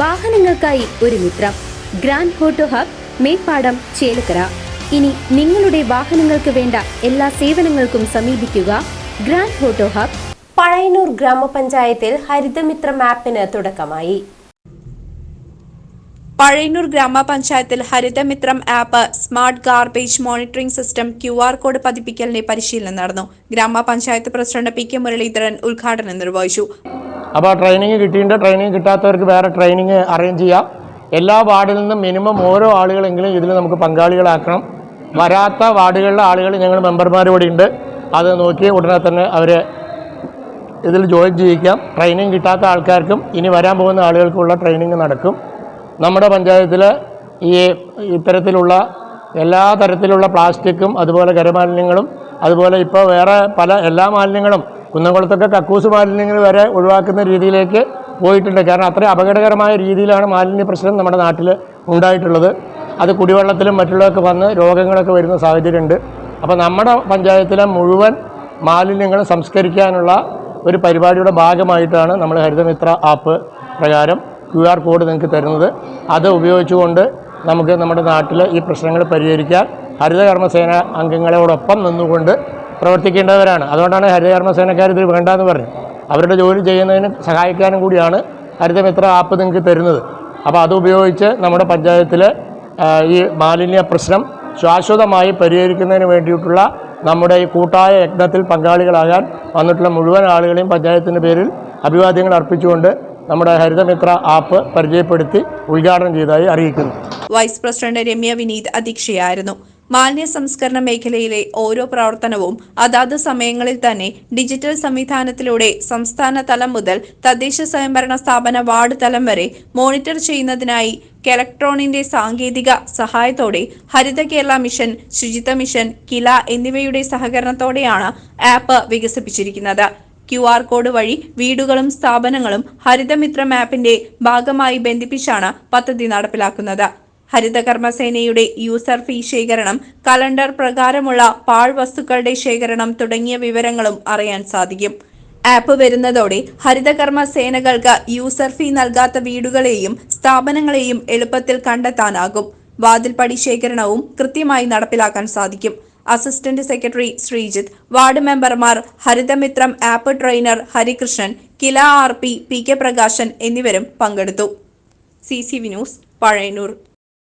വാഹനങ്ങൾക്കായി ഒരു മിത്രം. Grand photo hub Meppadam Chelakkara. ഇനി നിങ്ങളുടെ വാഹനങ്ങൾക്ക് വേണ്ട എല്ലാ സേവനങ്ങൾക്കും സമീപിക്കുക ഗ്രാൻഡ് ഫോട്ടോ ഹബ്. പഴയന്നൂർ ഗ്രാമപഞ്ചായത്തിൽ ഹരിതമിത്ര മാപ്പിന് തുടക്കമായി. പഴയന്നൂർ ഗ്രാമപഞ്ചായത്തിൽ Harithamithram app smart garbage monitoring system Q R code പതിപ്പിക്കലിന്റെ പരിശീലനം നടന്നു. ഗ്രാമപഞ്ചായത്ത് പ്രസിഡന്റ് പി കെ മുരളീധരൻ ഉദ്ഘാടനം നിർവഹിച്ചു. അപ്പോൾ ട്രെയിനിങ് കിട്ടിയിട്ടുണ്ട്. ട്രെയിനിങ് കിട്ടാത്തവർക്ക് വേറെ ട്രെയിനിങ് അറേഞ്ച് ചെയ്യാം. എല്ലാ വാർഡിൽ നിന്നും മിനിമം ഓരോ ആളുകളെങ്കിലും ഇതിൽ നമുക്ക് പങ്കാളികളാക്കണം. വരാത്ത വാർഡുകളിലെ ആളുകൾ ഞങ്ങൾ മെമ്പർമാർ ഇവിടെ ഉണ്ട്. അത് നോക്കി ഉടനെ തന്നെ അവരെ ഇതിൽ ജോയിൻ ചെയ്യിക്കാം. ട്രെയിനിങ് കിട്ടാത്ത ആൾക്കാർക്കും ഇനി വരാൻ പോകുന്ന ആളുകൾക്കുള്ള ട്രെയിനിങ് നടക്കും. നമ്മുടെ പഞ്ചായത്തിൽ ഈ ഇത്തരത്തിലുള്ള എല്ലാ തരത്തിലുള്ള പ്ലാസ്റ്റിക്കും അതുപോലെ ഖരമാലിന്യങ്ങളും അതുപോലെ ഇപ്പോൾ വേറെ പല എല്ലാ മാലിന്യങ്ങളും കുന്നംകുളത്തൊക്കെ കക്കൂസ് മാലിന്യങ്ങൾ വരെ ഒഴിവാക്കുന്ന രീതിയിലേക്ക് പോയിട്ടുണ്ട്. കാരണം അത്രയും അപകടകരമായ രീതിയിലാണ് മാലിന്യ പ്രശ്നം നമ്മുടെ നാട്ടിൽ ഉണ്ടായിട്ടുള്ളത്. അത് കുടിവെള്ളത്തിലും മറ്റുള്ളതൊക്കെ വന്ന് രോഗങ്ങളൊക്കെ വരുന്ന സാഹചര്യമുണ്ട്. അപ്പോൾ നമ്മുടെ പഞ്ചായത്തിലെ മുഴുവൻ മാലിന്യങ്ങളും സംസ്കരിക്കാനുള്ള ഒരു പരിപാടിയുടെ ഭാഗമായിട്ടാണ് നമ്മൾ ഹരിതമിത്ര ആപ്പ് പ്രകാരം ക്യു ആർ കോഡ് നിങ്ങൾക്ക് തരുന്നത്. അത് ഉപയോഗിച്ചുകൊണ്ട് നമുക്ക് നമ്മുടെ നാട്ടിൽ ഈ പ്രശ്നങ്ങൾ പരിഹരിക്കാൻ ഹരിതകർമ്മസേന അംഗങ്ങളോടൊപ്പം നിന്നുകൊണ്ട് പ്രവർത്തിക്കേണ്ടവരാണ്. അതുകൊണ്ടാണ് ഹരിതകർമ്മസേനക്കാർ ഇത് വേണ്ടെന്ന് പറഞ്ഞു അവരുടെ ജോലി ചെയ്യുന്നതിന് സഹായിക്കാനും കൂടിയാണ് ഹരിതമിത്ര ആപ്പ് നിങ്ങൾക്ക് തരുന്നത്. അപ്പോൾ അത് ഉപയോഗിച്ച് നമ്മുടെ പഞ്ചായത്തിൽ ഈ മാലിന്യ പ്രശ്നം ശാശ്വതമായി പരിഹരിക്കുന്നതിന് വേണ്ടിയിട്ടുള്ള നമ്മുടെ ഈ കൂട്ടായ യജ്ഞത്തിൽ പങ്കാളികളാകാൻ വന്നിട്ടുള്ള മുഴുവൻ ആളുകളെയും പഞ്ചായത്തിന്റെ പേരിൽ അഭിവാദ്യങ്ങൾ അർപ്പിച്ചുകൊണ്ട് നമ്മുടെ ഹരിതമിത്ര ആപ്പ് പരിചയപ്പെടുത്തി ഉദ്ഘാടനം ചെയ്തതായി അറിയിക്കുന്നു. വൈസ് പ്രസിഡന്റ് രമ്യ വിനീത് അധ്യക്ഷയായിരുന്നു. മാലിന്യ സംസ്കരണ മേഖലയിലെ ഓരോ പ്രവർത്തനവും അതാത് സമയങ്ങളിൽ തന്നെ ഡിജിറ്റൽ സംവിധാനത്തിലൂടെ സംസ്ഥാന തലം മുതൽ തദ്ദേശ സ്വയംഭരണ സ്ഥാപന വാർഡ് തലം വരെ മോണിറ്റർ ചെയ്യുന്നതിനായി കെലക്ട്രോണിന്റെ സാങ്കേതിക സഹായത്തോടെ ഹരിത കേരള മിഷൻ ശുചിത്വ മിഷൻ കില എന്നിവയുടെ സഹകരണത്തോടെയാണ് ആപ്പ് വികസിപ്പിച്ചിരിക്കുന്നത്. ക്യു ആർ കോഡ് വഴി വീടുകളും സ്ഥാപനങ്ങളും ഹരിതമിത്ര മാപ്പിന്റെ ഭാഗമായി ബന്ധിപ്പിച്ചാണ് പദ്ധതി നടപ്പിലാക്കുന്നത്. ഹരിതകർമ്മസേനയുടെ യൂസർ ഫീ ശേഖരണം കലണ്ടർ പ്രകാരമുള്ള പാഴ്വസ്തുക്കളുടെ ശേഖരണം തുടങ്ങിയ വിവരങ്ങളും അറിയാൻ സാധിക്കും. ആപ്പ് വരുന്നതോടെ ഹരിതകർമ്മ സേനകൾക്ക് യൂസർ ഫീ നൽകാത്ത വീടുകളെയും സ്ഥാപനങ്ങളെയും എളുപ്പത്തിൽ കണ്ടെത്താനാകും. വാതിൽപ്പടി ശേഖരണവും കൃത്യമായി നടപ്പിലാക്കാൻ സാധിക്കും. അസിസ്റ്റന്റ് സെക്രട്ടറി ശ്രീജിത്ത് വാർഡ് മെമ്പർമാർ Harithamithram app trainer Harikrishnan KILA R P P K Prakashan എന്നിവരും പങ്കെടുത്തു. C C V news Pazhayannur.